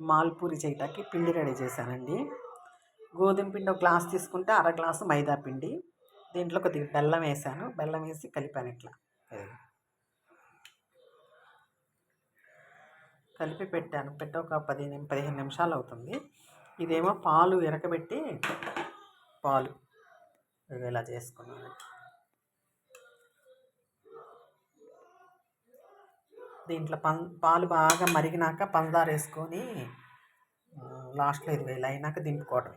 మాల్పూరి చేయటానికి పిండి రెడీ చేశానండి. గోధుమ పిండి ఒక గ్లాస్ తీసుకుంటే అర గ్లాసు మైదా పిండి. దీంట్లో కొద్దిగా బెల్లం వేసాను బెల్లం వేసి కలిపాను ఇట్లా. కలిపి పెట్టాను. పెట్టి ఒక పదిహేను పదిహేను నిమిషాలు అవుతుంది. ఇదేమో పాలు ఎరకబెట్టి పాలు. ఇలా చేసుకున్నాను. దీంట్లో పం పాలు బాగా మరిగినాక పంచదార వేసుకొని లాస్ట్లో ఇది వేలు అయినాక దింపుకోవటం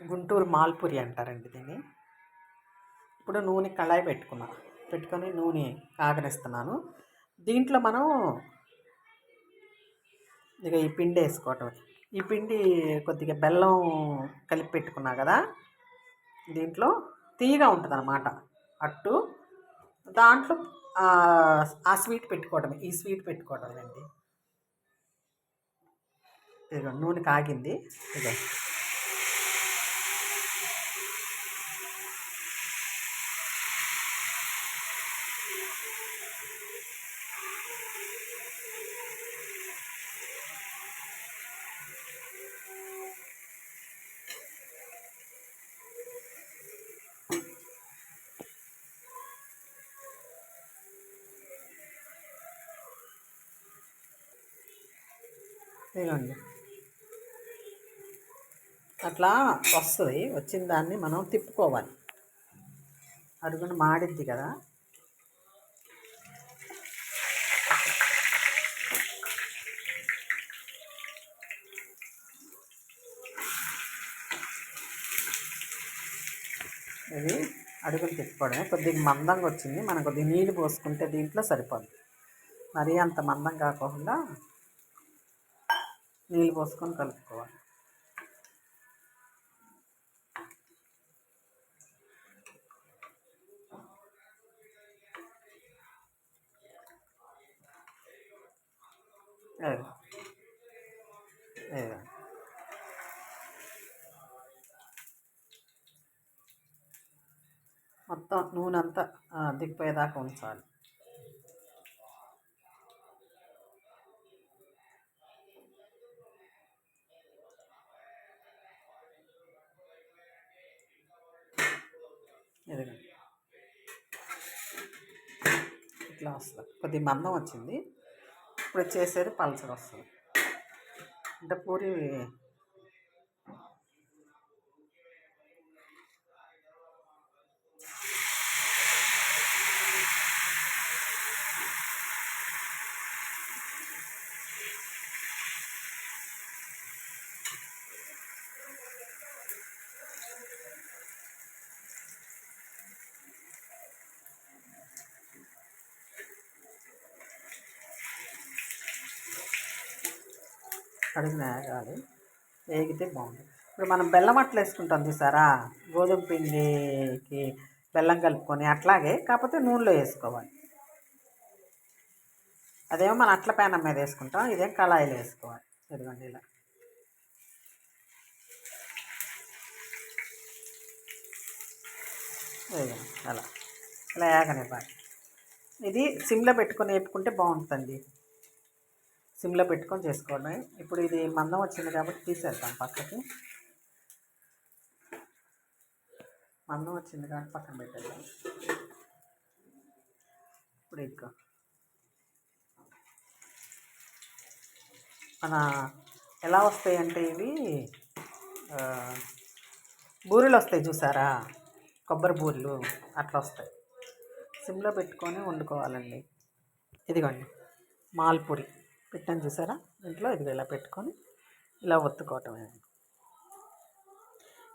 గుంటూరు మాల్పూరి అంటారండి దీన్ని. ఇప్పుడు నూనె కళాయి పెట్టుకున్నా పెట్టుకొని నూనె కాగనిస్తున్నాను దీంట్లో మనం ఇక ఈ పిండి వేసుకోవటం ఈ పిండి కొద్దిగా బెల్లం కలిపి పెట్టుకున్నా కదా దీంట్లో తీయగా ఉంటుంది అన్నమాట అట్టు దాంట్లో ఆ, స్వీట్ పెట్టుకోవడమే ఈ స్వీట్ పెట్టుకోవడమేనండి ఇదిగో నూనె కాగింది ఇదిగో. ఇదిగోండి. అట్లా వస్తుంది. వచ్చిన దాన్ని మనం తిప్పుకోవాలి. అడుగున మాడిద్ది కదా. ఇది అడుగులు తిప్పుకోవడమే. కొద్దిగా మందంగా వచ్చింది. మనం కొద్దిగా నీళ్ళు పోసుకుంటే దీంట్లో సరిపోద్ది. మరీ అంత మందం కాకుండా నీళ్ళు పోసుకొని కలుపుకోవాలి. మొత్తం నూనె అంతా దిగిపోయేదాకా ఉంచాలి. ఎదగండి. ఇట్లా వస్తుంది. కొద్దిగా మందం వచ్చింది. ఇప్పుడు చేసేది పల్చగా వస్తుంది అంటే పూరి కడిగి వేగాలి వేగితే బాగుంటుంది. ఇప్పుడు మనం బెల్లం అట్లా వేసుకుంటాం చూసారా? గోధుమ పిండికి బెల్లం కలుపుకొని అట్లాగే కాకపోతే నూనెలో వేసుకోవాలి. అదేమో మనం అట్ల పేనం మీద వేసుకుంటాం ఇదేం కళాయిలో వేసుకోవాలి. ఇదిగోండి ఇలా. అలా. ఇలా వేగనివ్వాలి ఇది సిమ్లో పెట్టుకొని వేపుకుంటే బాగుంటుంది సిమ్లో పెట్టుకొని చేసుకోవడమే ఇప్పుడు ఇది మందం వచ్చింది కాబట్టి తీసేద్దాం పక్కకి. మందం వచ్చింది కాబట్టి పక్కన పెట్టేద్దాం. ఇప్పుడు ఇదిగో. మన ఎలా వస్తాయి అంటే ఇవి బూరెలు వస్తాయి చూసారా? కొబ్బరి బూరెలు అట్లా వస్తాయి. సిమ్లో పెట్టుకొని వండుకోవాలండి. ఇదిగోండి. మాల్పూరి పెట్టాను చూసారా? ఇంట్లో ఇది ఇలా పెట్టుకొని ఇలా ఒత్తుకోవటమే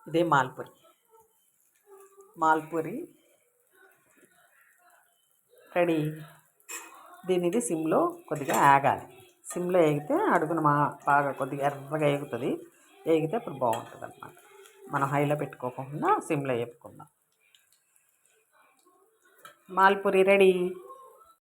ఇదే. మాల్పూరి. మాల్పూరి రెడీ. దీని ఇది సిమ్లో కొద్దిగా ఆగాలి. సిమ్లో వేగితే అడుగున మా బాగా కొద్దిగా ఎర్రగా వేగుతుంది వేగితే అప్పుడు బాగుంటుంది అనమాట మనం హైలో పెట్టుకోకుండా సిమ్లో వేపుకుందాం మాల్పూరి రెడీ.